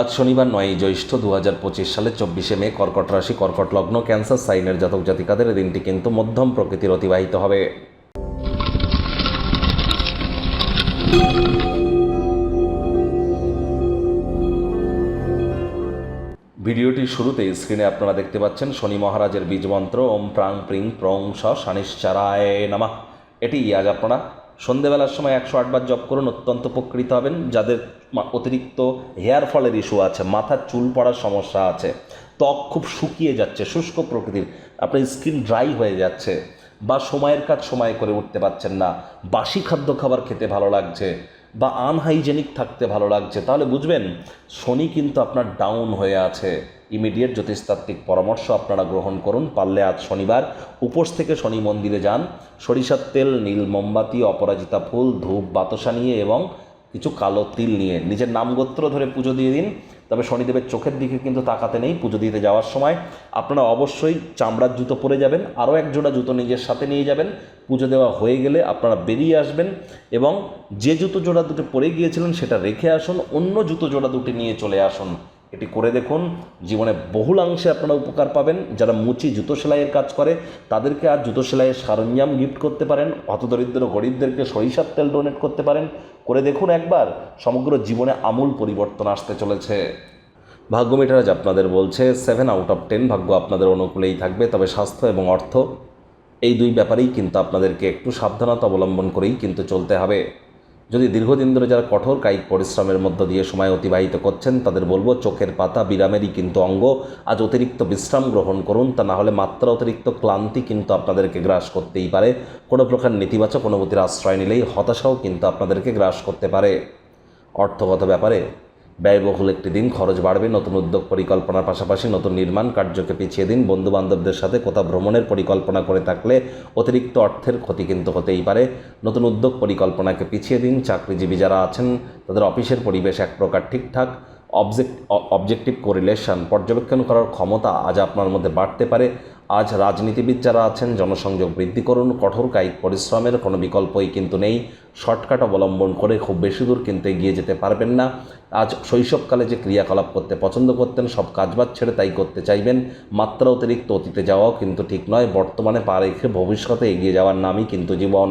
আজ শনিবার নয়ই জ্যৈষ্ঠ দু হাজার পঁচিশ সালে চব্বিশে মে কর্কট রাশি, কর্কট লগ্ন, ক্যান্সার, সাইনের জাতক জাতিকাদের দিনটি কিন্তু মধ্যম প্রকৃতির অতিবাহিত হবে। ভিডিওটির শুরুতেই স্ক্রিনে আপনারা দেখতে পাচ্ছেন শনি মহারাজের বীজ মন্ত্র ওম প্রাং প্রিং প্রং স শানিশ্চারায় নামা। এটি আজ আপনারা সন্ধেবেলার সময় একশো আটবার জপ করুন, অত্যন্ত উপকৃত হবেন। যাদের অতিরিক্ত হেয়ার ফলের ইস্যু আছে, মাথার চুল পড়ার সমস্যা আছে, ত্বক খুব শুকিয়ে যাচ্ছে, শুষ্ক প্রকৃতির, আপনার স্কিন ড্রাই হয়ে যাচ্ছে বা সময়ের কাজ সময় করে উঠতে পারছেন না, বাসি খাদ্য খাবার খেতে ভালো লাগছে বা আনহাইজেনিক থাকতে ভালো লাগছে। তাহলে বুঝবেন, শনি কিন্তু আপনার ডাউন হয়ে আছে। ইমিডিয়েট জ্যোতিষতাত্ত্বিক পরামর্শ আপনারা গ্রহণ করুন। পারলে আজ শনিবার, উপোস থেকে শনি মন্দিরে যান। সরিষার তেল, নীল মোমবাতি, অপরাজিতা ফুল, ধূপ, বাতাসা নিয়ে এবং কিছু কালো তিল নিয়ে। নিজের নামগোত্র ধরে পুজো দিয়ে দিন। তবে শনিদেবের চোখের দিকে কিন্তু তাকাতে নেই পুজো দিতে যাওয়ার সময়। আপনারা অবশ্যই চামড়ার জুতো পরে যাবেন, আরও এক জোড়া জুতো নিজের সাথে নিয়ে যাবেন। পুজো দেওয়া হয়ে গেলে আপনারা বেরিয়ে আসবেন এবং যে জুতো জোড়া দুটো পরে গিয়েছিলেন সেটা রেখে আসুন, অন্য জুতো জোড়া দুটি নিয়ে চলে আসুন। এটি করে দেখুন। জীবনে বহুলাংশে আপনারা উপকার পাবেন। যারা মুচি জুতো সেলাইয়ের কাজ করে, তাদেরকে আর জুতো সেলাইয়ের সরঞ্জাম গিফট করতে পারেন। হতদরিদ্র গরিবদেরকে সরিষার তেল ডোনেট করতে পারেন। করে দেখুন একবার, সমগ্র জীবনে আমূল পরিবর্তন আসতে চলেছে। ভাগ্য মিটারাজ আপনাদের বলছে সেভেন আউট অফ টেন ভাগ্য আপনাদের অনুকূলেই থাকবে। তবে স্বাস্থ্য এবং অর্থ, এই দুই ব্যাপারেই কিন্তু আপনাদেরকে একটু সাবধানতা অবলম্বন করেই কিন্তু চলতে হবে। যদি দীর্ঘদিন ধরে যারা কঠোর কায়িক পরিশ্রমের মধ্য দিয়ে সময় অতিবাহিত করছেন, তাদের বলব চোখের পাতা, বিরামেরই কিন্তু অঙ্গ। আজ অতিরিক্ত বিশ্রাম গ্রহণ করুন, তা না হলে মাত্রা অতিরিক্ত ক্লান্তি কিন্তু আপনাদেরকে গ্রাস করতেই পারে। কোনো প্রকার নেতিবাচক অনুভূতির আশ্রয় নিলেই হতাশাও কিন্তু আপনাদেরকে গ্রাস করতে পারে। অর্থগত ব্যাপারে ব্যয়বহুল একটি দিন, খরচ বাড়বে, নতুন উদ্যোগ পরিকল্পনার পাশাপাশি নতুন নির্মাণ কার্যকে পিছিয়ে দিন বন্ধু বান্ধবদের সাথে কোথাও ভ্রমণের পরিকল্পনা করে থাকলে অতিরিক্ত অর্থের ক্ষতি কিন্তু হতেই পারে। নতুন উদ্যোগ পরিকল্পনাকে পিছিয়ে দিন, চাকরিজীবী যারা আছেন, তাদের অফিসের পরিবেশ এক প্রকার ঠিকঠাক, অবজেক্ট অবজেক্টিভ কোরিলেশন পর্যবেক্ষণ করার ক্ষমতা আজ আপনার মধ্যে বাড়তে পারে। আজ রাজনীতিবিদ যারা আছেন, জনসংযোগ বৃদ্ধি করুন, কঠোর কায়িক পরিশ্রমের কোনো বিকল্পই কিন্তু নেই। শর্টকাট অবলম্বন করে খুব বেশি দূর কিন্তু এগিয়ে যেতে পারবেন না। আজ শৈশবকালে যে ক্রিয়াকলাপ করতে পছন্দ করতেন, সব কাজবাজ ছেড়ে তাই করতে চাইবেন। মাত্রা অতিরিক্ত অতীতে যাওয়াও কিন্তু ঠিক নয়, বর্তমানে পা রেখে ভবিষ্যতে এগিয়ে যাওয়ার নামই কিন্তু জীবন।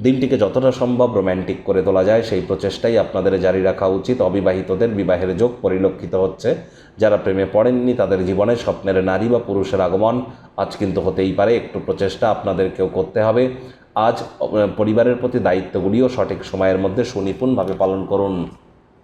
দিনটিকে যতটা সম্ভব রোম্যান্টিক করে তোলা যায়, সেই প্রচেষ্টাই আপনাদের জারি রাখা উচিত। অবিবাহিতদের বিবাহের যোগ পরিলক্ষিত হচ্ছে। যারা প্রেমে পড়েননি, তাদের জীবনে স্বপ্নের নারী বা পুরুষের আগমন আজ কিন্তু হতেই পারে। একটু প্রচেষ্টা আপনাদেরকেও করতে হবে। আজ পরিবারের প্রতি দায়িত্বগুলিও সঠিক সময়ের মধ্যে সুনিপুণভাবে পালন করুন।